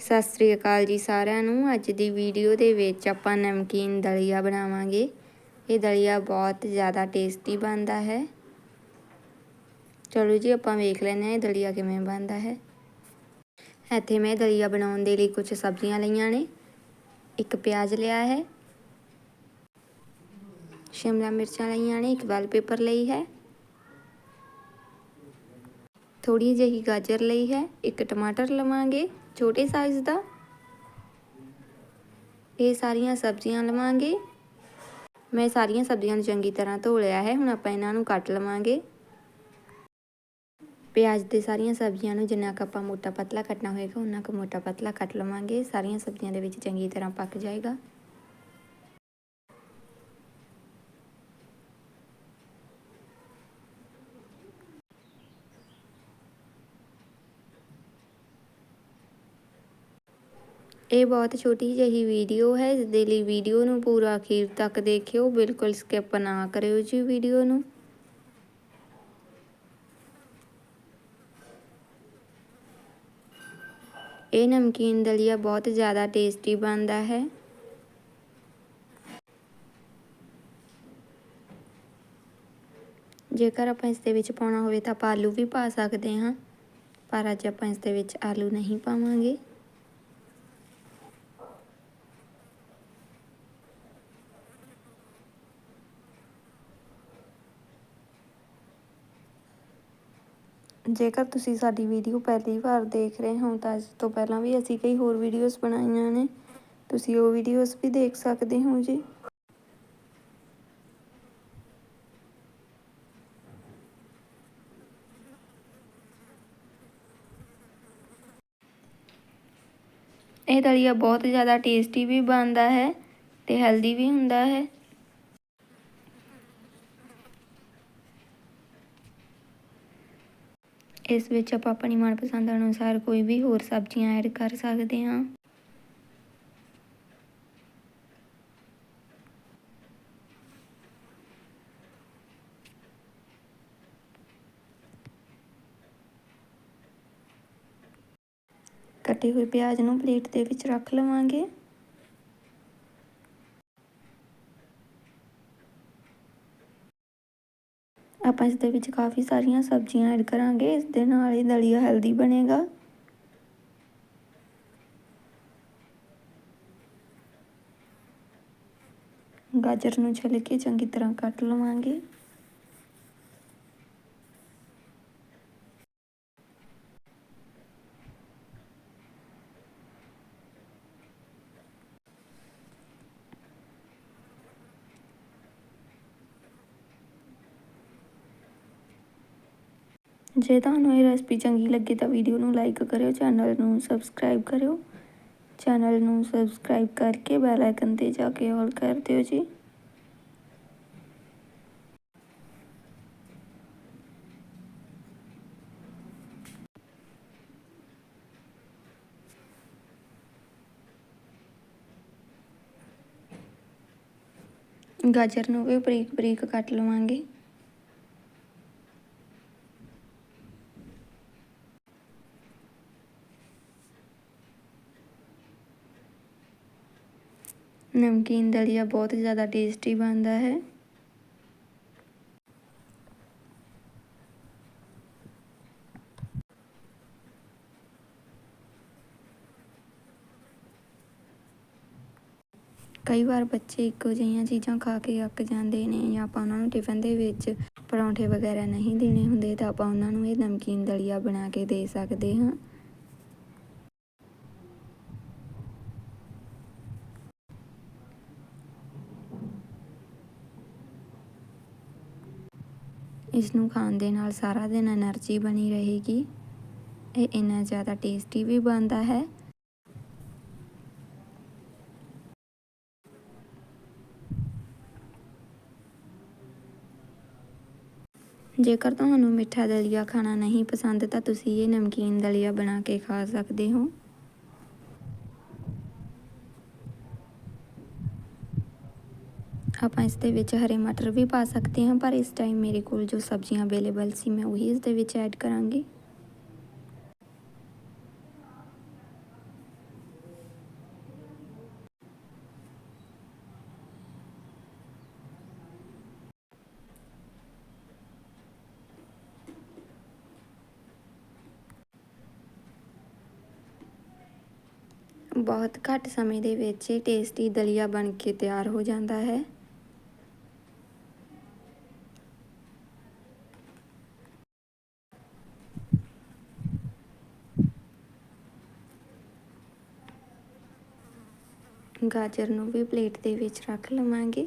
ਸਤਿ ਸ੍ਰੀ ਅਕਾਲ ਜੀ ਸਾਰਿਆਂ ਨੂੰ। ਅੱਜ ਦੀ ਵੀਡੀਓ ਦੇ ਵਿੱਚ ਆਪਾਂ ਨਮਕੀਨ ਦਲੀਆ ਬਣਾਵਾਂਗੇ। ਇਹ ਦਲੀਆ ਬਹੁਤ ਜ਼ਿਆਦਾ ਟੇਸਟੀ ਬਣਦਾ ਹੈ। ਚਲੋ ਜੀ, ਆਪਾਂ ਵੇਖ ਲੈਂਦੇ ਹਾਂ ਇਹ ਦਲੀਆ ਕਿਵੇਂ ਬਣਦਾ ਹੈ। ਇੱਥੇ ਮੈਂ ਦਲੀਆ ਬਣਾਉਣ ਦੇ ਲਈ ਕੁਝ ਸਬਜ਼ੀਆਂ ਲਈਆਂ ਨੇ। ਇੱਕ ਪਿਆਜ਼ ਲਿਆ ਹੈ। ਸ਼ਿਮਲਾ ਮਿਰਚਾਂ ਲਈਆਂ ਨੇ, ਇੱਕ ਵਾਲ ਪੇਪਰ ਲਈ ਹੈ। ਥੋੜੀ ਜਿਹੀ ਗਾਜਰ ਲਈ ਹੈ। ਇੱਕ ਟਮਾਟਰ ਲਵਾਂਗੇ। ਛੋਟੇ ਸਾਈਜ਼ ਦਾ। ਇਹ ਸਾਰੀਆਂ ਸਬਜ਼ੀਆਂ ਲਵਾਂਗੇ। ਮੈਂ ਸਾਰੀਆਂ ਸਬਜ਼ੀਆਂ ਨੂੰ ਚੰਗੀ ਤਰ੍ਹਾਂ ਧੋ ਲਿਆ ਹੈ। ਹੁਣ ਆਪਾਂ ਇਹਨਾਂ ਨੂੰ ਕੱਟ ਲਵਾਂਗੇ। ਪਿਆਜ਼ ਤੇ ਸਾਰੀਆਂ ਸਬਜ਼ੀਆਂ ਨੂੰ ਜਿੰਨਾ ਕੁ ਆਪਾਂ ਮੋਟਾ ਪਤਲਾ ਕੱਟਣਾ ਹੋਏਗਾ ਉਹਨਾਂ ਕੁ ਮੋਟਾ ਪਤਲਾ ਕੱਟ ਲਵਾਂਗੇ। ਸਾਰੀਆਂ ਸਬਜ਼ੀਆਂ ਦੇ ਵਿੱਚ ਚੰਗੀ ਤਰ੍ਹਾਂ ਪੱਕ ਜਾਏਗਾ। ਇਹ ਬਹੁਤ ਛੋਟੀ ਜਿਹੀ ਵੀਡੀਓ ਹੈ ਇਸ ਦੇ ਲਈ ਵੀਡੀਓ ਨੂੰ ਪੂਰਾ ਅਖੀਰ ਤੱਕ ਦੇਖਿਓ। ਬਿਲਕੁਲ ਸਕਿਪ ਨਾ ਕਰਿਓ ਜੀ ਵੀਡੀਓ ਨੂੰ। ਇਹ ਨਮਕੀਨ ਦਲੀਆ ਬਹੁਤ ਜ਼ਿਆਦਾ ਟੇਸਟੀ ਬਣਦਾ ਹੈ। ਜੇਕਰ ਆਪਾਂ ਇਸ ਦੇ ਵਿੱਚ ਪਾਉਣਾ ਹੋਵੇ ਤਾਂ ਆਪਾਂ ਆਲੂ ਵੀ ਪਾ ਸਕਦੇ ਹਾਂ, ਪਰ ਅੱਜ ਆਪਾਂ ਇਸ ਦੇ ਵਿੱਚ ਆਲੂ ਨਹੀਂ ਪਾਵਾਂਗੇ। ਜੇਕਰ ਤੁਸੀਂ ਸਾਡੀ ਵੀਡੀਓ ਪਹਿਲੀ ਵਾਰ ਦੇਖ ਰਹੇ ਹੋ ਤਾਂ ਇਸ ਤੋਂ ਪਹਿਲਾਂ ਵੀ ਅਸੀਂ ਕਈ ਹੋਰ ਵੀਡੀਓਜ਼ ਬਣਾਈਆਂ ਨੇ। ਤੁਸੀਂ ਉਹ ਵੀਡੀਓਜ਼ ਵੀ ਦੇਖ ਸਕਦੇ ਹੋ ਜੀ। ਇਹ ਦਲੀਆ ਬਹੁਤ ਜ਼ਿਆਦਾ ਟੇਸਟੀ ਵੀ ਬਣਦਾ ਹੈ ਤੇ ਹੈਲਦੀ ਵੀ ਹੁੰਦਾ ਹੈ। ਇਸ ਵਿੱਚ ਆਪਾਂ ਆਪਣੀ ਮਨਪਸੰਦ ਅਨੁਸਾਰ ਕੋਈ ਵੀ ਹੋਰ ਸਬਜ਼ੀਆਂ ਐਡ ਕਰ ਸਕਦੇ ਹਾਂ। ਕੱਟੇ ਹੋਏ ਪਿਆਜ਼ ਨੂੰ ਪਲੇਟ ਦੇ ਵਿੱਚ ਰੱਖ ਲਵਾਂਗੇ। ਆਪਾਂ ਇਸ ਦੇ ਵਿੱਚ ਕਾਫੀ ਸਾਰੀਆਂ ਸਬਜ਼ੀਆਂ ਐਡ ਕਰਾਂਗੇ, ਇਸ ਦੇ ਨਾਲ ਹੀ ਦਲੀਆ ਹੈਲਦੀ ਬਣੇਗਾ। ਗਾਜਰ ਨੂੰ ਛਿੱਲ ਕੇ ਚੰਗੀ ਤਰ੍ਹਾਂ ਕੱਟ ਲਵਾਂਗੇ। ਜੇ ਤੁਹਾਨੂੰ ਇਹ ਰੈਸਪੀ ਚੰਗੀ ਲੱਗੀ ਤਾਂ ਵੀਡੀਓ ਨੂੰ ਲਾਈਕ ਕਰਿਓ, ਚੈਨਲ ਨੂੰ ਸਬਸਕ੍ਰਾਈਬ ਕਰਿਓ। ਚੈਨਲ ਨੂੰ ਸਬਸਕ੍ਰਾਈਬ ਕਰਕੇ ਬੈਲ ਆਈਕਨ ਤੇ ਜਾ ਕੇ ਆਲ ਕਰ ਦਿਓ ਜੀ। ਗਾਜਰ ਨੂੰ ਵੀ ਬਰੀਕ ਬਰੀਕ ਕੱਟ ਲਵਾਂਗੇ। ਨਮਕੀਨ ਦਲੀਆ ਬਹੁਤ ਜ਼ਿਆਦਾ ਟੇਸਟੀ ਬਣਦਾ ਹੈ। ਕਈ ਵਾਰ ਬੱਚੇ ਇੱਕੋ ਜਿਹੀਆਂ ਚੀਜ਼ਾਂ ਖਾ ਕੇ ਅੱਕ ਜਾਂਦੇ ਨੇ ਜਾਂ ਆਪਾਂ ਉਹਨਾਂ ਨੂੰ ਟਿਫਨ ਦੇ ਵਿੱਚ ਪਰੌਂਠੇ ਵਗੈਰਾ ਨਹੀਂ ਦੇਣੇ ਹੁੰਦੇ ਤਾਂ ਆਪਾਂ ਉਹਨਾਂ ਨੂੰ ਇਹ ਨਮਕੀਨ ਦਲੀਆ ਬਣਾ ਕੇ ਦੇ ਸਕਦੇ ਹਾਂ। ਇਸ ਨੂੰ ਖਾਣ ਦੇ ਨਾਲ ਸਾਰਾ ਦਿਨ એનર્ਜੀ ਬਣੀ ਰਹੇਗੀ। ਇਹ ਇੰਨਾ ਜ਼ਿਆਦਾ ਟੇਸਟੀ ਵੀ ਬਣਦਾ ਹੈ। ਜੇਕਰ ਤੁਹਾਨੂੰ ਮਿੱਠਾ ਦਲੀਆ ਖਾਣਾ ਨਹੀਂ ਪਸੰਦ ਤਾਂ ਤੁਸੀਂ ਇਹ ਨਮਕੀਨ ਦਲੀਆ ਬਣਾ ਕੇ ਖਾ ਸਕਦੇ ਹੋ। आप इस हरे मटर भी पा सकते हैं पर इस टाइम मेरे को जो सब्ज़ियाँ अवेलेबल सी मैं वही इस ऐड करा बहुत घट समय के टेस्टी दलिया बन के तैयार हो जाता है ਗਾਜਰ ਨੂੰ ਵੀ ਪਲੇਟ ਦੇ ਵਿੱਚ ਰੱਖ ਲਵਾਂਗੇ।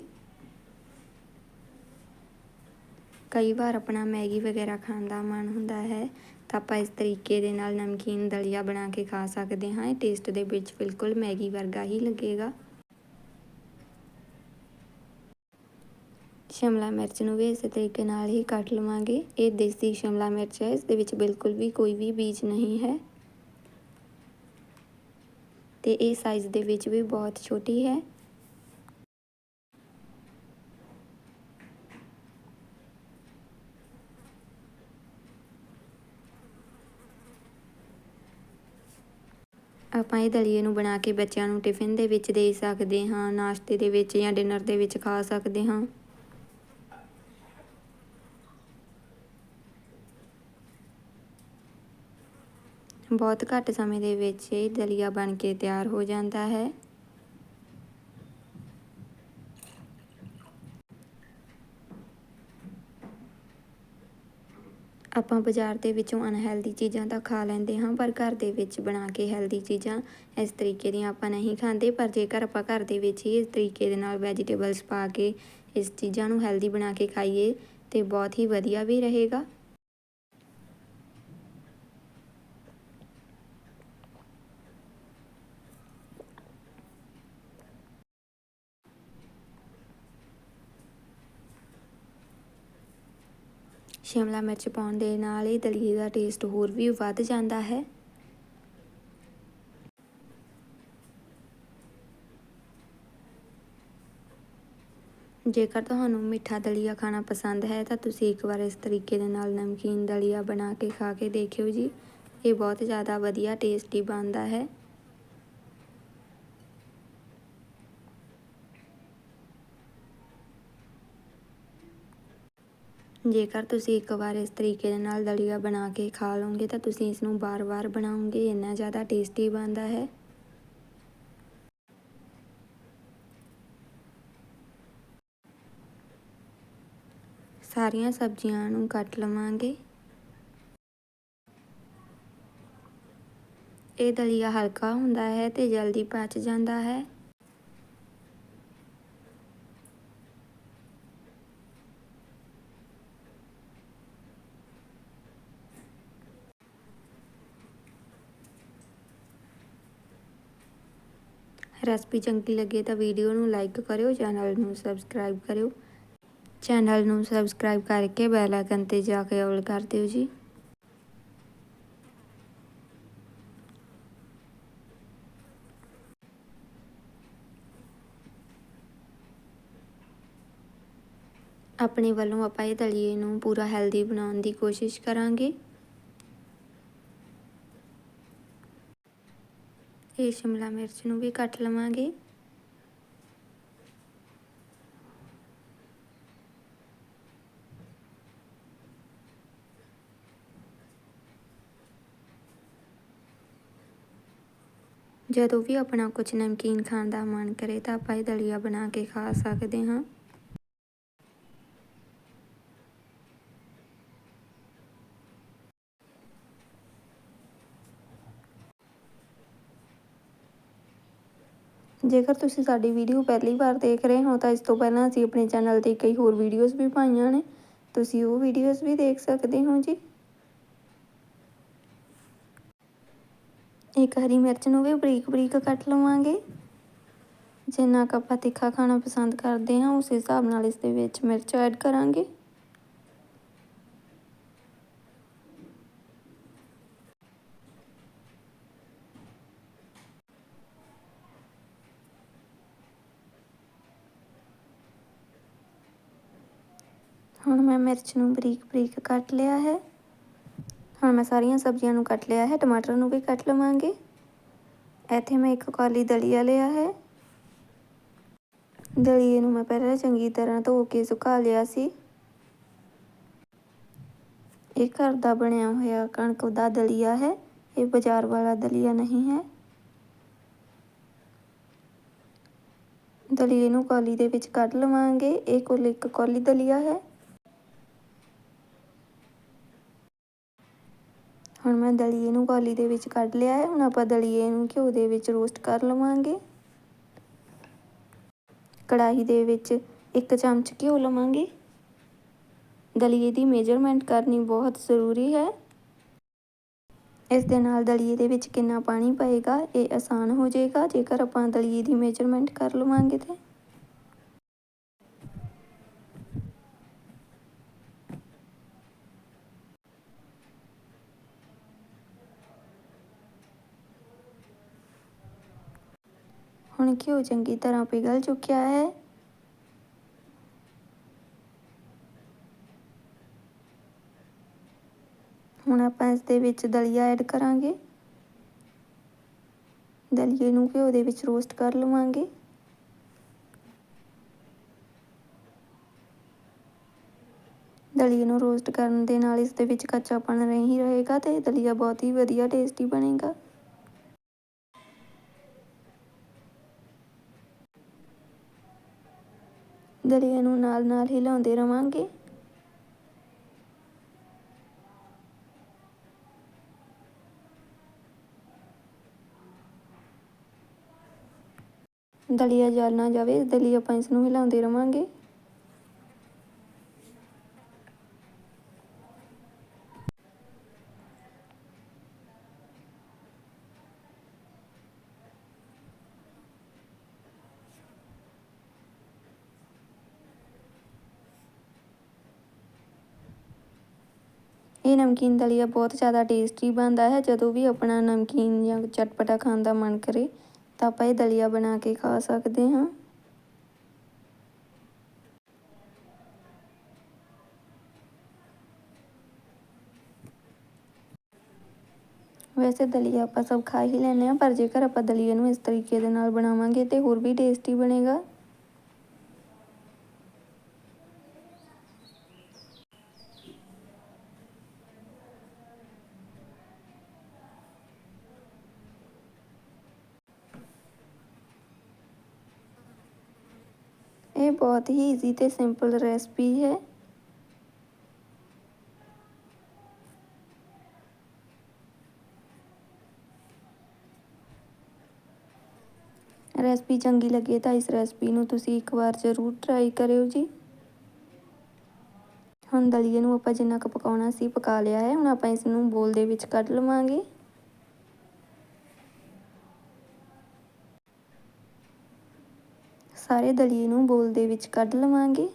ਕਈ ਵਾਰ ਆਪਣਾ ਮੈਗੀ ਵਗੈਰਾ ਖਾਣ ਦਾ ਮਨ ਹੁੰਦਾ ਹੈ, ਤਾਂ ਆਪਾਂ ਇਸ ਤਰੀਕੇ ਦੇ ਨਾਲ ਨਮਕੀਨ ਦਲੀਆ ਬਣਾ ਕੇ ਖਾ ਸਕਦੇ ਹਾਂ। ਇਹ ਟੇਸਟ ਦੇ ਵਿੱਚ ਬਿਲਕੁਲ ਮੈਗੀ ਵਰਗਾ ਹੀ ਲੱਗੇਗਾ। ਸ਼ਿਮਲਾ ਮਿਰਚ ਨੂੰ ਵੀ ਇਸੇ ਤਰੀਕੇ ਨਾਲ ਹੀ ਕੱਟ ਲਵਾਂਗੇ। ਇਹ ਦੇਸੀ ਸ਼ਿਮਲਾ ਮਿਰਚ ਹੈ, ਇਸ ਦੇ ਵਿੱਚ ਬਿਲਕੁਲ ਵੀ ਕੋਈ ਵੀ ਬੀਜ ਨਹੀਂ ਹੈ। ਤੇ ਇਹ ਸਾਈਜ਼ ਦੇ ਵਿੱਚ ਵੀ ਬਹੁਤ ਛੋਟੀ ਹੈ। ਆਪਾਂ ਇਹ ਦਲੀਏ ਨੂੰ ਬਣਾ ਕੇ ਬੱਚਿਆਂ ਨੂੰ ਟਿਫਿਨ ਦੇ ਵਿੱਚ ਦੇ ਸਕਦੇ ਹਾਂ, ਨਾਸ਼ਤੇ ਦੇ ਵਿੱਚ ਜਾਂ ਡਿਨਰ ਦੇ ਵਿੱਚ ਖਾ ਸਕਦੇ ਹਾਂ। ਬਹੁਤ ਘੱਟ ਸਮੇਂ ਦੇ ਵਿੱਚ ਇਹ ਦਲੀਆ ਬਣ ਕੇ ਤਿਆਰ ਹੋ ਜਾਂਦਾ ਹੈ। ਆਪਾਂ ਬਾਜ਼ਾਰ ਦੇ ਵਿੱਚੋਂ ਅਨਹੈਲਦੀ ਚੀਜ਼ਾਂ ਤਾਂ ਖਾ ਲੈਂਦੇ ਹਾਂ, ਪਰ ਘਰ ਦੇ ਵਿੱਚ ਬਣਾ ਕੇ ਹੈਲਦੀ ਚੀਜ਼ਾਂ ਇਸ ਤਰੀਕੇ ਦੀਆਂ ਆਪਾਂ ਨਹੀਂ ਖਾਂਦੇ, ਪਰ ਜੇਕਰ ਆਪਾਂ ਘਰ ਦੇ ਵਿੱਚ ਹੀ ਇਸ ਤਰੀਕੇ ਦੇ ਨਾਲ ਵੈਜੀਟੇਬਲਸ ਪਾ ਕੇ ਇਸ ਚੀਜ਼ਾਂ ਨੂੰ ਹੈਲਦੀ ਬਣਾ ਕੇ ਖਾਈਏ, ਤੇ ਬਹੁਤ ਹੀ ਵਧੀਆ ਵੀ ਰਹੇਗਾ। ਸ਼ਿਮਲਾ ਮਿਰਚ ਪਾਉਣ ਦੇ ਨਾਲ ਇਹ ਦਲੀਏ ਦਾ ਟੇਸਟ ਹੋਰ ਵੀ ਵੱਧ ਜਾਂਦਾ ਹੈ। ਜੇਕਰ ਤੁਹਾਨੂੰ ਮਿੱਠਾ ਦਲੀਆ ਖਾਣਾ ਪਸੰਦ ਹੈ, ਤਾਂ ਤੁਸੀਂ ਇੱਕ ਵਾਰ ਇਸ ਤਰੀਕੇ ਦੇ ਨਾਲ ਨਮਕੀਨ ਦਲੀਆ ਬਣਾ ਕੇ ਖਾ ਕੇ ਦੇਖਿਓ ਜੀ। ਇਹ ਬਹੁਤ ਜ਼ਿਆਦਾ ਵਧੀਆ ਟੇਸਟੀ ਬਣਦਾ ਹੈ। ਜੇਕਰ ਤੁਸੀਂ ਇੱਕ ਵਾਰ ਇਸ ਤਰੀਕੇ ਦੇ ਨਾਲ ਦਲੀਆ ਬਣਾ ਕੇ ਖਾ ਲਓਗੇ, ਤਾਂ ਤੁਸੀਂ ਇਸ ਨੂੰ ਬਾਰ-ਬਾਰ ਬਣਾਓਗੇ ਇੰਨਾ ਜ਼ਿਆਦਾ ਟੇਸਟੀ ਬਣਦਾ ਹੈ। ਸਾਰੀਆਂ ਸਬਜ਼ੀਆਂ ਨੂੰ ਕੱਟ ਲਵਾਂਗੇ। ਇਹ ਦਲੀਆ ਹਲਕਾ ਹੁੰਦਾ ਹੈ ਤੇ ਜਲਦੀ ਪਚ ਜਾਂਦਾ ਹੈ। ਰੈਸਪੀ ਚੰਗੀ ਲੱਗੇ ਤਾਂ ਵੀਡੀਓ ਨੂੰ ਲਾਈਕ ਕਰਿਓ, ਚੈਨਲ ਨੂੰ ਸਬਸਕ੍ਰਾਈਬ ਕਰਿਓ। ਚੈਨਲ ਨੂੰ ਸਬਸਕ੍ਰਾਈਬ ਕਰਕੇ ਬੈਲ ਆਈਕਨ ਤੇ ਜਾ ਕੇ ਆਲ ਕਰ ਦਿਓ ਜੀ। ਆਪਣੇ ਵੱਲੋਂ ਆਪਾਂ ਇਹ ਦਲੀਏ ਨੂੰ ਪੂਰਾ ਹੈਲਦੀ ਬਣਾਉਣ ਦੀ ਕੋਸ਼ਿਸ਼ ਕਰਾਂਗੇ। ਇਹ ਸ਼ਿਮਲਾ ਮਿਰਚ ਨੂੰ ਵੀ ਕੱਟ ਲਵਾਂਗੇ। ਜਦੋਂ ਵੀ ਆਪਣਾ ਕੁਝ ਨਮਕੀਨ ਖਾਣ ਦਾ ਮਨ ਕਰੇ ਤਾਂ ਆਪਾਂ ਇਹ ਦਲੀਆ ਬਣਾ ਕੇ ਖਾ ਸਕਦੇ ਹਾਂ। ਜੇਕਰ ਤੁਸੀਂ ਸਾਡੀ ਵੀਡੀਓ ਪਹਿਲੀ ਵਾਰ ਦੇਖ ਰਹੇ ਹੋ, ਤਾਂ ਇਸ ਤੋਂ ਪਹਿਲਾਂ ਅਸੀਂ ਆਪਣੇ ਚੈਨਲ ਤੇ ਕਈ ਹੋਰ ਵੀਡੀਓਜ਼ ਵੀ ਪਾਈਆਂ ਨੇ। ਤੁਸੀਂ ਉਹ ਵੀਡੀਓਜ਼ ਵੀ ਦੇਖ ਸਕਦੇ ਹੋ ਜੀ। ਇੱਕ ਹਰੀ ਮਿਰਚ ਨੂੰ ਵੀ ਬਰੀਕ ਬਰੀਕ ਕੱਟ ਲਵਾਂਗੇ। ਜਿੰਨਾ ਕੁ ਆਪਾਂ ਤਿੱਖਾ ਖਾਣਾ ਪਸੰਦ ਕਰਦੇ ਹਾਂ, ਉਸ ਹਿਸਾਬ ਨਾਲ ਇਸ ਦੇ ਵਿੱਚ ਮਿਰਚ ਐਡ ਕਰਾਂਗੇ ਹੁਣ ਮੈਂ ਮਿਰਚ ਨੂੰ ਬਰੀਕ ਬਰੀਕ ਕੱਟ ਲਿਆ ਹੈ। ਹੁਣ ਮੈਂ ਸਾਰੀਆਂ ਸਬਜ਼ੀਆਂ ਨੂੰ ਕੱਟ ਲਿਆ ਹੈ, ਟਮਾਟਰ ਨੂੰ ਵੀ ਕੱਟ ਲਵਾਂਗੇ। ਇੱਥੇ ਮੈਂ ਇੱਕ ਕੌਲੀ ਦਲੀਆ ਲਿਆ ਹੈ। ਦਲੀਏ ਨੂੰ ਮੈਂ ਪਹਿਲਾਂ ਚੰਗੀ ਤਰ੍ਹਾਂ ਧੋ ਕੇ ਸੁਕਾ ਲਿਆ ਸੀ। ਇਹ ਘਰ ਦਾ ਬਣਿਆ ਹੋਇਆ ਕਣਕ ਦਾ ਦਲੀਆ ਹੈ। ਇਹ ਬਾਜ਼ਾਰ ਵਾਲਾ ਦਲੀਆ ਨਹੀਂ ਹੈ। ਦਲੀਏ ਨੂੰ ਕੌਲੀ ਦੇ ਵਿੱਚ ਕੱਢ ਲਵਾਂਗੇ। ਇਹ ਕੋਲ ਇੱਕ ਕੌਲੀ ਦਲੀਆ ਹੈ। ਹੁਣ ਮੈਂ ਦਲੀਏ ਨੂੰ ਕੌਲੀ ਦੇ ਵਿੱਚ ਕੱਢ ਲਿਆ ਹੈ, ਹੁਣ ਆਪਾਂ ਦਲੀਏ ਨੂੰ ਘਿਓ ਦੇ ਵਿੱਚ ਰੋਸਟ ਕਰ ਲਵਾਂਗੇ। ਕੜਾਹੀ ਦੇ ਵਿੱਚ ਇੱਕ ਚਮਚ ਘਿਓ ਲਵਾਂਗੇ। ਦਲੀਏ ਦੀ ਮੇਜਰਮੈਂਟ ਕਰਨੀ ਬਹੁਤ ਜ਼ਰੂਰੀ ਹੈ। ਇਸ ਦੇ ਨਾਲ ਦਲੀਏ ਦੇ ਵਿੱਚ ਕਿੰਨਾ ਪਾਣੀ ਪਏਗਾ, ਇਹ ਆਸਾਨ ਹੋ ਜਾਏਗਾ, ਜੇਕਰ ਆਪਾਂ ਦਲੀਏ ਦੀ ਮੇਜਰਮੈਂਟ ਕਰ ਲਵਾਂਗੇ ਤੇ। ਹੁਣ ਘਿਓ ਚੰਗੀ ਤਰ੍ਹਾਂ ਪਿਘਲ ਚੁੱਕਿਆ ਹੈ। ਹੁਣ ਆਪਾਂ ਇਸ ਦੇ ਵਿੱਚ ਦਲੀਆ ਐਡ ਕਰਾਂਗੇ। ਦਲੀਏ ਨੂੰ ਘਿਓ ਦੇ ਵਿੱਚ ਰੋਸਟ ਕਰ ਲਵਾਂਗੇ। ਦਲੀਏ ਨੂੰ ਰੋਸਟ ਕਰਨ ਦੇ ਨਾਲ ਇਸ ਦੇ ਵਿੱਚ ਕੱਚਾਪਣ ਨਹੀਂ ਰਹੇਗਾ ਤੇ ਦਲੀਆ ਬਹੁਤ ਹੀ ਵਧੀਆ ਟੇਸਟੀ ਬਣੇਗਾ। ਦਲੀਏ ਨੂੰ ਨਾਲ ਨਾਲ ਹਿਲਾਉਂਦੇ ਰਵਾਂਗੇ। ਦਲੀਆ ਜਲ ਨਾ ਜਾਵੇ ਇਸ ਦੇ ਲਈ ਆਪਾਂ ਇਸ ਨੂੰ ਹਿਲਾਉਂਦੇ ਰਵਾਂਗੇ। ਇਹ ਨਮਕੀਨ ਦਲੀਆ ਬਹੁਤ ਜ਼ਿਆਦਾ ਟੇਸਟੀ ਬਣਦਾ ਹੈ। ਜਦੋਂ ਵੀ ਆਪਣਾ ਨਮਕੀਨ ਜਾਂ ਚਟਪਟਾ ਖਾਣ ਦਾ ਮਨ ਕਰੇ, ਤਾਂ ਆਪਾਂ ਇਹ ਦਲੀਆ ਬਣਾ ਕੇ ਖਾ ਸਕਦੇ ਹਾਂ। ਵੈਸੇ ਦਲੀਆ ਆਪਾਂ ਸਭ ਖਾ ਹੀ ਲੈਂਦੇ ਆ ਪਰ ਜੇਕਰ ਆਪਾਂ ਦਲੀਆ ਨੂੰ ਇਸ ਤਰੀਕੇ ਦੇ ਨਾਲ ਬਣਾਵਾਂਗੇ ਤੇ ਹੋਰ ਵੀ ਟੇਸਟੀ ਬਣੇਗਾ। ਇਹ ਬਹੁਤ ਹੀ ਈਜ਼ੀ ਤੇ ਸਿੰਪਲ ਰੈਸਪੀ ਹੈ। ਰੈਸਪੀ ਚੰਗੀ ਲੱਗੇ ਤਾਂ ਇਸ ਰੈਸਪੀ ਨੂੰ ਤੁਸੀਂ ਇੱਕ ਵਾਰ ਜ਼ਰੂਰ ਟਰਾਈ ਕਰਿਓ ਜੀ। ਹੁਣ ਦਲੀਏ ਨੂੰ ਆਪਾਂ ਜਿੰਨਾ ਕੁ ਪਕਾਉਣਾ ਸੀ ਪਕਾ ਲਿਆ ਹੈ, ਹੁਣ ਆਪਾਂ ਇਸ ਨੂੰ ਬੋਲ ਦੇ ਵਿੱਚ ਕੱਢ ਲਵਾਂਗੇ। ਸਾਰੇ ਦਲੀਏ ਨੂੰ ਬੋਲ ਦੇ ਵਿੱਚ ਕੱਢ ਲਵਾਂਗੇ।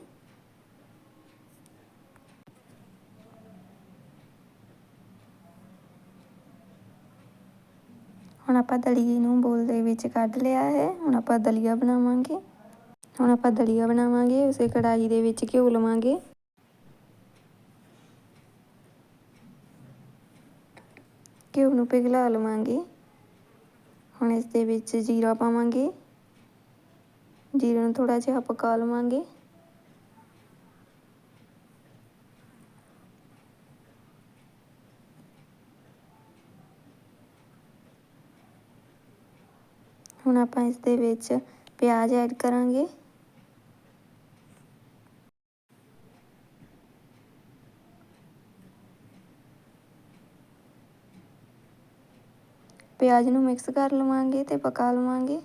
ਹੁਣ ਆਪਾਂ ਦਲੀਏ ਨੂੰ ਬੋਲ ਦੇ ਵਿੱਚ ਕੱਢ ਲਿਆ ਹੈ। ਹੁਣ ਆਪਾਂ ਦਲੀਆ ਬਣਾਵਾਂਗੇ। ਹੁਣ ਆਪਾਂ ਦਲੀਆ ਬਣਾਵਾਂਗੇ, ਉਸੇ ਕੜਾਹੀ ਦੇ ਵਿੱਚ ਘਿਓ ਲਵਾਂਗੇ। ਘਿਓ ਨੂੰ ਪਿਘਲਾ ਲਵਾਂਗੇ। ਹੁਣ ਇਸ ਦੇ ਵਿੱਚ ਜੀਰਾ ਪਾਵਾਂਗੇ। ਜੀਰੇ ਨੂੰ ਥੋੜਾ ਜਿਹਾ ਪਕਾ ਲਵਾਂਗੇ। ਹੁਣ ਆਪਾਂ ਇਸ ਦੇ ਵਿੱਚ ਪਿਆਜ਼ ਐਡ ਕਰਾਂਗੇ। ਪਿਆਜ਼ ਨੂੰ ਮਿਕਸ ਕਰ ਲਵਾਂਗੇ ਤੇ ਪਕਾ ਲਵਾਂਗੇ।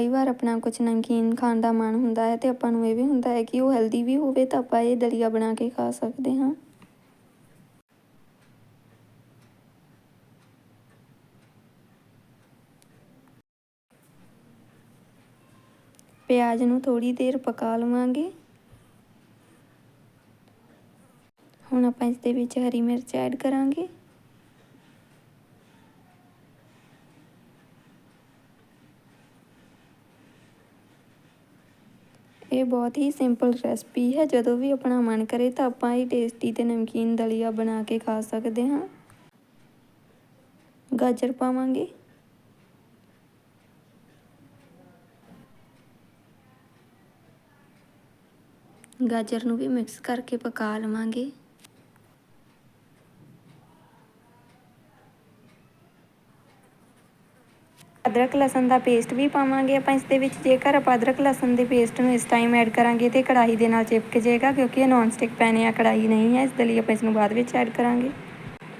ਕਈ ਵਾਰ ਆਪਣਾ ਕੁਝ ਨਮਕੀਨ ਖਾਣ ਦਾ ਮਨ ਹੁੰਦਾ ਹੈ ਤੇ ਆਪਾਂ ਨੂੰ ਇਹ ਵੀ ਹੁੰਦਾ ਹੈ ਕਿ ਉਹ ਹੈਲਦੀ ਵੀ ਹੋਵੇ ਤਾਂ ਆਪਾਂ ਇਹ ਦਲੀਆ ਬਣਾ ਕੇ ਖਾ ਸਕਦੇ ਹਾਂ। ਪਿਆਜ਼ ਨੂੰ ਥੋੜੀ ਦੇਰ ਪਕਾ ਲਵਾਂਗੇ। ਹੁਣ ਆਪਾਂ ਇਸ ਦੇ ਵਿੱਚ ਹਰੀ ਮਿਰਚ ਐਡ ਕਰਾਂਗੇ। ਇਹ ਬਹੁਤ ਹੀ ਸਿੰਪਲ ਰੈਸਪੀ ਹੈ। ਜਦੋਂ ਵੀ ਆਪਣਾ ਮਨ ਕਰੇ ਤਾਂ ਆਪਾਂ ਇਹ ਟੇਸਟੀ ਤੇ ਨਮਕੀਨ ਦਲੀਆ ਬਣਾ ਕੇ ਖਾ ਸਕਦੇ ਹਾਂ। ਗਾਜਰ ਪਾਵਾਂਗੇ। ਗਾਜਰ ਨੂੰ ਵੀ ਮਿਕਸ ਕਰਕੇ ਪਕਾ ਲਵਾਂਗੇ। ਅਦਰਕ ਲਸਣ ਦਾ ਪੇਸਟ ਵੀ ਪਾਵਾਂਗੇ ਆਪਾਂ ਇਸ ਦੇ ਵਿੱਚ। ਜੇਕਰ ਆਪਾਂ ਅਦਰਕ ਲਸਣ ਦੇ ਪੇਸਟ ਨੂੰ ਇਸ ਟਾਈਮ ਐਡ ਕਰਾਂਗੇ ਤੇ ਕੜਾਹੀ ਦੇ ਨਾਲ ਚਿਪਕ ਜਾਏਗਾ, ਕਿਉਂਕਿ ਇਹ ਨੌਨ ਸਟਿਕ ਪੈਨ ਆ ਕੜਾਹੀ ਨਹੀਂ ਹੈ, ਇਸ ਦੇ ਲਈ ਆਪਾਂ ਇਸ ਨੂੰ ਬਾਅਦ ਵਿੱਚ ਐਡ ਕਰਾਂਗੇ।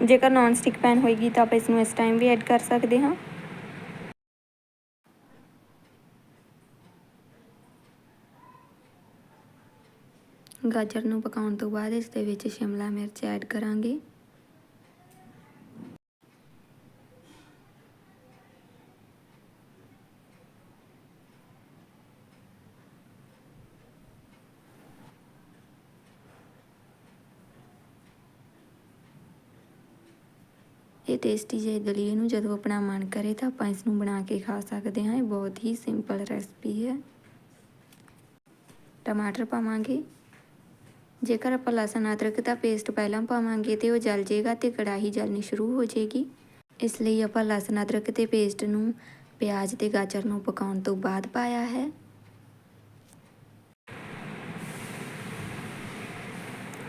ਜੇਕਰ ਨੌਨ ਸਟਿਕ ਪੈਨ ਹੋਏਗੀ ਤਾਂ ਆਪਾਂ ਇਸ ਨੂੰ ਇਸ ਟਾਈਮ ਵੀ ਐਡ ਕਰ ਸਕਦੇ ਹਾਂ। ਗਾਜਰ ਨੂੰ ਪਕਾਉਣ ਤੋਂ ਬਾਅਦ ਇਸ ਦੇ ਵਿੱਚ ਸ਼ਿਮਲਾ ਮਿਰਚ ਐਡ ਕਰਾਂਗੇ। ਟੇਸਟੀ ਜਿਹੇ ਦਲੀਏ ਨੂੰ ਜਦੋਂ ਆਪਣਾ ਮਨ ਕਰੇ ਤਾਂ ਆਪਾਂ ਇਸ ਨੂੰ ਬਣਾ ਕੇ ਖਾ ਸਕਦੇ ਹਾਂ। ਇਹ ਬਹੁਤ ਹੀ ਸਿੰਪਲ ਰੈਸਪੀ ਹੈ। ਟਮਾਟਰ ਪਾਵਾਂਗੇ। ਜੇਕਰ ਆਪਾਂ ਲਸਣ, ਅਦਰਕ ਦਾ ਪੇਸਟ ਪਹਿਲਾਂ ਪਾਵਾਂਗੇ ਤੇ ਉਹ ਜਲ ਜੇਗਾ ਤੇ ਕੜਾਹੀ ਜਲਣੀ ਸ਼ੁਰੂ ਹੋ ਜਾਏਗੀ ਇਸ ਲਈ ਆਪਾਂ ਲਸਣ, ਅਦਰਕ ਤੇ ਪੇਸਟ ਨੂੰ ਪਿਆਜ਼ ਤੇ ਗਾਜਰ ਨੂੰ ਪਕਾਉਣ ਤੋਂ ਬਾਅਦ ਪਾਇਆ ਹੈ।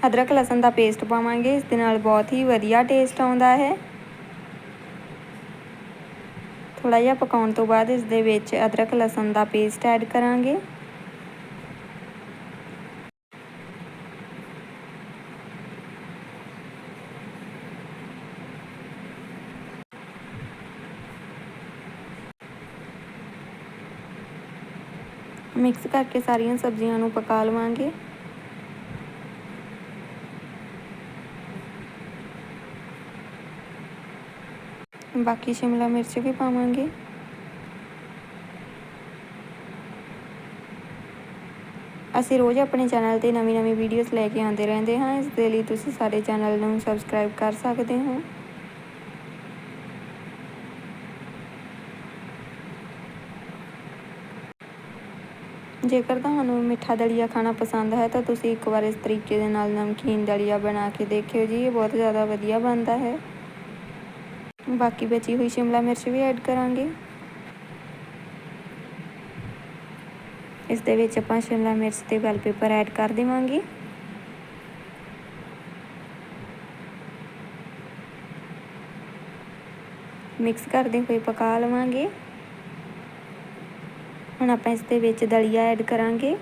ਅਦਰਕ, ਲਸਣ ਦਾ ਪੇਸਟ ਪਾਵਾਂਗੇ। ਇਸ ਦੇ ਨਾਲ ਬਹੁਤ ਹੀ ਵਧੀਆ ਟੇਸਟ ਆਉਂਦਾ ਹੈ। ਥੋੜਾ ਜਿਹਾ ਪਕਾਉਣ ਤੋਂ ਬਾਅਦ ਇਸ ਦੇ ਵਿੱਚ ਅਦਰਕ, ਲਸਣ ਦਾ ਪੇਸਟ ਐਡ ਕਰਾਂਗੇ। ਮਿਕਸ ਕਰਕੇ ਸਾਰੀਆਂ ਸਬਜ਼ੀਆਂ ਨੂੰ ਪਕਾ ਲਵਾਂਗੇ। ਬਾਕੀ ਸ਼ਿਮਲਾ ਮਿਰਚ ਵੀ ਪਾਵਾਂਗੇ। ਅਸੀਂ ਰੋਜ਼ ਆਪਣੇ ਚੈਨਲ ਤੇ ਨਵੀਂ-ਨਵੀਂ ਵੀਡੀਓਜ਼ ਲੈ ਕੇ ਆਉਂਦੇ ਰਹਿੰਦੇ ਹਾਂ। ਇਸ ਦੇ ਲਈ ਤੁਸੀਂ ਸਾਡੇ ਚੈਨਲ ਨੂੰ ਸਬਸਕ੍ਰਾਈਬ ਕਰ ਸਕਦੇ ਹੋ। ਜੇਕਰ ਤੁਹਾਨੂੰ ਮਿੱਠਾ ਦਲੀਆ ਖਾਣਾ ਪਸੰਦ ਹੈ, ਤਾਂ ਤੁਸੀਂ ਇੱਕ ਵਾਰ ਇਸ ਤਰੀਕੇ ਦੇ ਨਾਲ ਨਮਕੀਨ ਦਲੀਆ ਬਣਾ ਕੇ ਦੇਖਿਓ ਜੀ। ਇਹ ਬਹੁਤ ਜ਼ਿਆਦਾ ਵਧੀਆ ਬਣਦਾ ਹੈ। ਬਾਕੀ ਬਚੀ ਹੋਈ ਸ਼ਿਮਲਾ ਮਿਰਚ ਵੀ ਐਡ ਕਰਾਂਗੇ। ਇਸ ਦੇ ਵਿੱਚ ਆਪਾਂ ਸ਼ਿਮਲਾ ਮਿਰਚ ਤੇ ਬੈਲ ਪੇਪਰ ਐਡ ਕਰ ਦੇਵਾਂਗੇ। ਮਿਕਸ ਕਰਦੇ ਹੋਏ ਪਕਾ ਲਵਾਂਗੇ। ਹੁਣ ਆਪਾਂ ਇਸ ਦੇ ਵਿੱਚ ਦਲੀਆ ਐਡ ਕਰਾਂਗੇ।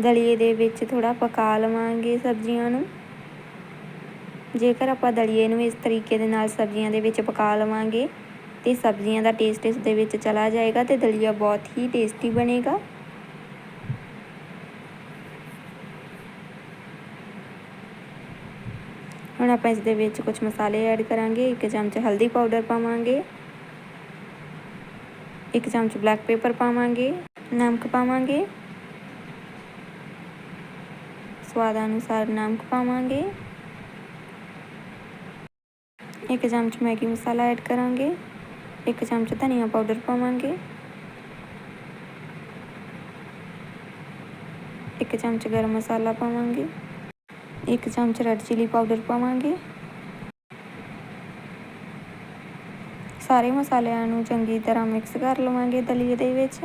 ਦਲੀਏ ਦੇ ਵਿੱਚ ਥੋੜਾ ਪਕਾ ਲਵਾਂਗੇ ਸਬਜ਼ੀਆਂ ਨੂੰ। ਜੇਕਰ ਆਪਾਂ ਦਲੀਏ ਨੂੰ ਇਸ ਤਰੀਕੇ ਦੇ ਨਾਲ ਸਬਜ਼ੀਆਂ ਦੇ ਵਿੱਚ ਪਕਾ ਲਵਾਂਗੇ, ਤੇ ਸਬਜ਼ੀਆਂ ਦਾ ਟੇਸਟ ਇਸ ਦੇ ਵਿੱਚ ਚਲਾ ਜਾਏਗਾ ਤੇ ਦਲੀਆ ਬਹੁਤ ਹੀ ਟੇਸਟੀ ਬਣੇਗਾ। ਹੁਣ ਆਪਾਂ ਇਸ ਦੇ ਵਿੱਚ ਕੁਝ ਮਸਾਲੇ ਐਡ ਕਰਾਂਗੇ, ਇੱਕ ਚਮਚ ਹਲਦੀ ਪਾਊਡਰ ਪਾਵਾਂਗੇ, ਇੱਕ ਚਮਚ ਬਲੈਕ ਪੇਪਰ ਪਾਵਾਂਗੇ, ਨਮਕ ਪਾਵਾਂਗੇ, ਸਵਾਦ ਅਨੁਸਾਰ ਨਮਕ ਪਾਵਾਂਗੇ। ਇੱਕ ਚਮਚ ਮੈਗੀ ਮਸਾਲਾ ਐਡ ਕਰਾਂਗੇ, ਇੱਕ ਚਮਚ ਧਨੀਆ ਪਾਊਡਰ ਪਾਵਾਂਗੇ, ਇੱਕ ਚਮਚ ਗਰਮ ਮਸਾਲਾ ਪਾਵਾਂਗੇ, ਇੱਕ ਚਮਚ ਰੈੱਡ ਚਿਲੀ ਪਾਊਡਰ ਪਾਵਾਂਗੇ। ਸਾਰੇ ਮਸਾਲਿਆਂ ਨੂੰ ਚੰਗੀ ਤਰ੍ਹਾਂ ਮਿਕਸ ਕਰ ਲਵਾਂਗੇ ਦਲੀਏ ਦੇ ਵਿੱਚ।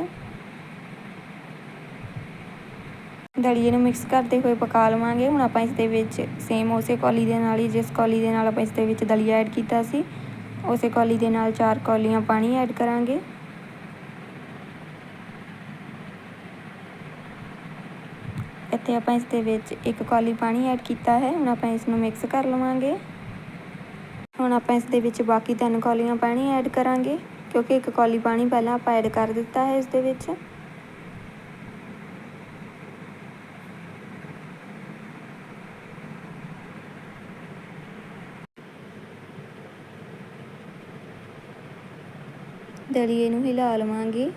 ਦਲੀਏ ਨੂੰ ਮਿਕਸ ਕਰਦੇ ਹੋਏ ਪਕਾ ਲਵਾਂਗੇ। ਹੁਣ ਆਪਾਂ ਇਸ ਦੇ ਵਿੱਚ ਸੇਮ ਉਸੇ ਕੌਲੀ ਦੇ ਨਾਲ ਹੀ, ਜਿਸ ਕੌਲੀ ਦੇ ਨਾਲ ਆਪਾਂ ਇਸ ਦੇ ਵਿੱਚ ਦਲੀਆ ਐਡ ਕੀਤਾ ਸੀ, ਉਸੇ ਕੌਲੀ ਦੇ ਨਾਲ ਚਾਰ ਕੌਲੀਆਂ ਪਾਣੀ ਐਡ ਕਰਾਂਗੇ। ਇੱਥੇ ਆਪਾਂ ਇਸ ਦੇ ਵਿੱਚ ਇੱਕ ਕੌਲੀ ਪਾਣੀ ਐਡ ਕੀਤਾ ਹੈ। ਹੁਣ ਆਪਾਂ ਇਸ ਨੂੰ ਮਿਕਸ ਕਰ ਲਵਾਂਗੇ। ਹੁਣ ਆਪਾਂ ਇਸ ਦੇ ਵਿੱਚ ਬਾਕੀ ਤਿੰਨ ਕੌਲੀਆਂ ਪਾਣੀ ਐਡ ਕਰਾਂਗੇ, ਕਿਉਂਕਿ ਇੱਕ ਕੌਲੀ ਪਾਣੀ ਪਹਿਲਾਂ ਆਪਾਂ ਐਡ ਕਰ ਦਿੱਤਾ ਹੈ ਇਸ ਦੇ ਵਿੱਚ। ਦਲੀਏ ਨੂੰ ਹਿਲਾ ਲਵਾਂਗੇ।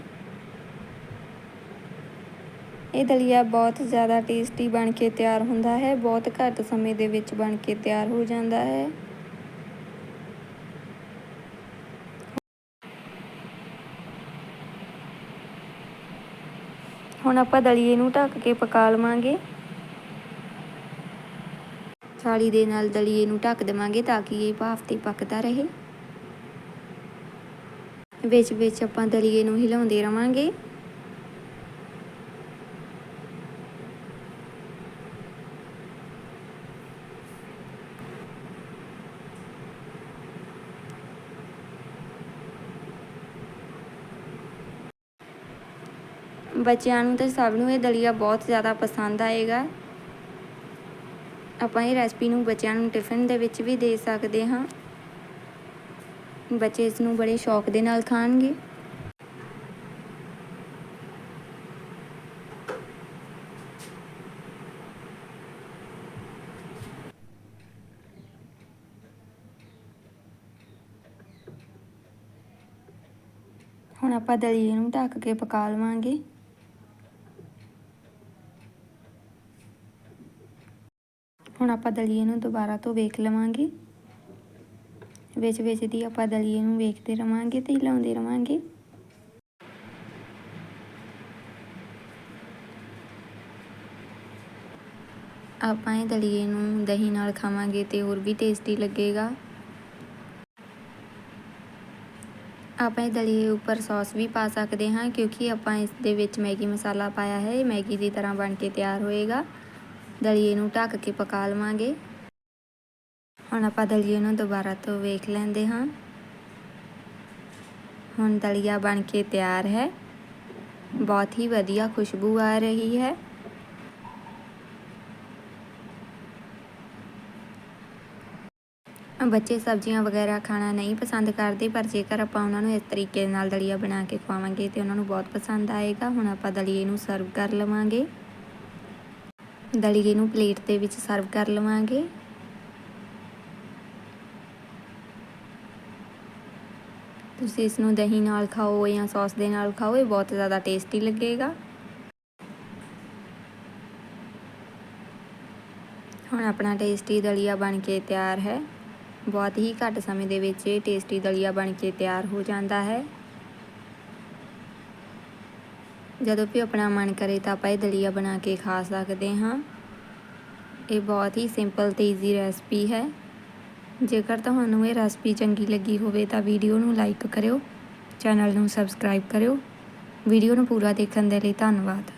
ਇਹ ਦਲੀਆ ਬਹੁਤ ਜ਼ਿਆਦਾ ਟੇਸਟੀ ਬਣ ਕੇ ਤਿਆਰ ਹੁੰਦਾ ਹੈ। ਬਹੁਤ ਘੱਟ ਸਮੇਂ ਦੇ ਵਿੱਚ ਬਣ ਕੇ ਤਿਆਰ ਹੋ ਜਾਂਦਾ ਹੈ। ਹੁਣ ਆਪਾਂ ਦਲੀਏ ਨੂੰ ਢੱਕ ਕੇ ਪਕਾ ਲਵਾਂਗੇ। ਥਾਲੀ ਦੇ ਨਾਲ ਦਲੀਏ ਨੂੰ ਢੱਕ ਦੇਵਾਂਗੇ ਤਾਂ ਕਿ ਇਹ ਭਾਫ ਤੇ ਪੱਕਦਾ ਰਹੇ। ਵਿੱਚ ਵਿੱਚ ਆਪਾਂ ਦਲੀਏ ਨੂੰ ਹਿਲਾਉਂਦੇ ਰਵਾਂਗੇ। ਬੱਚਿਆਂ ਨੂੰ ਤੇ ਸਭ ਨੂੰ ਇਹ ਦਲੀਆ ਬਹੁਤ ਜ਼ਿਆਦਾ ਪਸੰਦ ਆਏਗਾ। ਆਪਾਂ ਇਹ ਰੈਸਪੀ ਨੂੰ ਬੱਚਿਆਂ ਨੂੰ ਟਿਫਨ ਦੇ ਵਿੱਚ ਵੀ ਦੇ ਸਕਦੇ ਹਾਂ। ਬੱਚੇ ਇਸ ਨੂੰ ਬੜੇ ਸ਼ੌਕ ਦੇ ਨਾਲ ਖਾਣਗੇ। ਹੁਣ ਆਪਾਂ ਦਲੀਏ ਨੂੰ ਢੱਕ ਕੇ ਪਕਾ ਲਵਾਂਗੇ। ਹੁਣ ਆਪਾਂ ਦਲੀਏ ਨੂੰ ਦੁਬਾਰਾ ਤੋਂ ਵੇਖ ਲਵਾਂਗੇ। ਵਿੱਚ ਵਿੱਚ ਦੀ ਆਪਾਂ ਦਲੀਏ ਨੂੰ ਵੇਖਦੇ ਰਵਾਂਗੇ ਤੇ ਹਿਲਾਉਂਦੇ ਰਵਾਂਗੇ। ਆਪਾਂ ਇਹ ਦਲੀਏ ਨੂੰ ਦਹੀਂ ਨਾਲ ਖਾਵਾਂਗੇ ਤੇ ਹੋਰ ਵੀ ਟੇਸਟੀ ਲੱਗੇਗਾ। ਆਪਾਂ ਇਹ ਦਲੀਏ ਉੱਪਰ ਸੌਸ ਵੀ ਪਾ ਸਕਦੇ ਹਾਂ ਕਿਉਂਕਿ ਆਪਾਂ ਇਸ ਦੇ ਵਿੱਚ ਮੈਗੀ ਮਸਾਲਾ ਪਾਇਆ ਹੈ, ਇਹ ਮੈਗੀ ਦੀ ਤਰ੍ਹਾਂ ਬਣ ਕੇ ਤਿਆਰ ਹੋਏਗਾ। ਦਲੀਏ ਨੂੰ ਢੱਕ ਕੇ ਪਕਾ ਲਵਾਂਗੇ। ਹੁਣ ਆਪਾਂ ਦਲੀਏ ਨੂੰ ਦੁਬਾਰਾ ਤੋਂ ਵੇਖ ਲੈਂਦੇ ਹਾਂ। ਹੁਣ ਦਲੀਆ ਬਣ ਕੇ ਤਿਆਰ ਹੈ। ਬਹੁਤ ਹੀ ਵਧੀਆ ਖੁਸ਼ਬੂ ਆ ਰਹੀ ਹੈ। ਬੱਚੇ ਸਬਜ਼ੀਆਂ ਵਗੈਰਾ ਖਾਣਾ ਨਹੀਂ ਪਸੰਦ ਕਰਦੇ, ਪਰ ਜੇਕਰ ਆਪਾਂ ਉਹਨਾਂ ਨੂੰ ਇਸ ਤਰੀਕੇ ਨਾਲ ਦਲੀਆ ਬਣਾ ਕੇ ਖਵਾਵਾਂਗੇ ਤੇ ਉਹਨਾਂ ਨੂੰ ਬਹੁਤ ਪਸੰਦ ਆਏਗਾ। ਹੁਣ ਆਪਾਂ ਦਲੀਏ ਨੂੰ ਸਰਵ ਕਰ ਲਵਾਂਗੇ। ਦਲੀਏ ਨੂੰ ਪਲੇਟ ਦੇ ਵਿੱਚ ਸਰਵ ਕਰ ਲਵਾਂਗੇ। ਤੁਸੀਂ ਇਸ ਨੂੰ ਦਹੀਂ ਨਾਲ ਖਾਓ ਜਾਂ ਸੌਸ ਦੇ ਨਾਲ ਖਾਓ, ਇਹ ਬਹੁਤ ਜ਼ਿਆਦਾ ਟੇਸਟੀ ਲੱਗੇਗਾ। ਹੁਣ ਆਪਣਾ ਟੇਸਟੀ ਦਲੀਆ ਬਣ ਕੇ ਤਿਆਰ ਹੈ। ਬਹੁਤ ਹੀ ਘੱਟ ਸਮੇਂ ਦੇ ਵਿੱਚ ਇਹ ਟੇਸਟੀ ਦਲੀਆ ਬਣ ਕੇ ਤਿਆਰ ਹੋ ਜਾਂਦਾ ਹੈ। ਜਦੋਂ ਵੀ ਆਪਣਾ ਮਨ ਕਰੇ ਤਾਂ ਆਪਾਂ ਇਹ ਦਲੀਆ ਬਣਾ ਕੇ ਖਾ ਸਕਦੇ ਹਾਂ। ਇਹ ਬਹੁਤ ਹੀ ਸਿੰਪਲ ਤੇ ਈਜ਼ੀ ਰੈਸਪੀ ਹੈ। ਜੇਕਰ ਤੁਹਾਨੂੰ ਇਹ ਰੈਸਪੀ ਚੰਗੀ ਲੱਗੀ ਹੋਵੇ ਤਾਂ ਵੀਡੀਓ ਨੂੰ ਲਾਈਕ ਕਰਿਓ, ਚੈਨਲ ਨੂੰ ਸਬਸਕ੍ਰਾਈਬ ਕਰਿਓ। ਵੀਡੀਓ ਨੂੰ ਪੂਰਾ ਦੇਖਣ ਦੇ ਲਈ ਧੰਨਵਾਦ।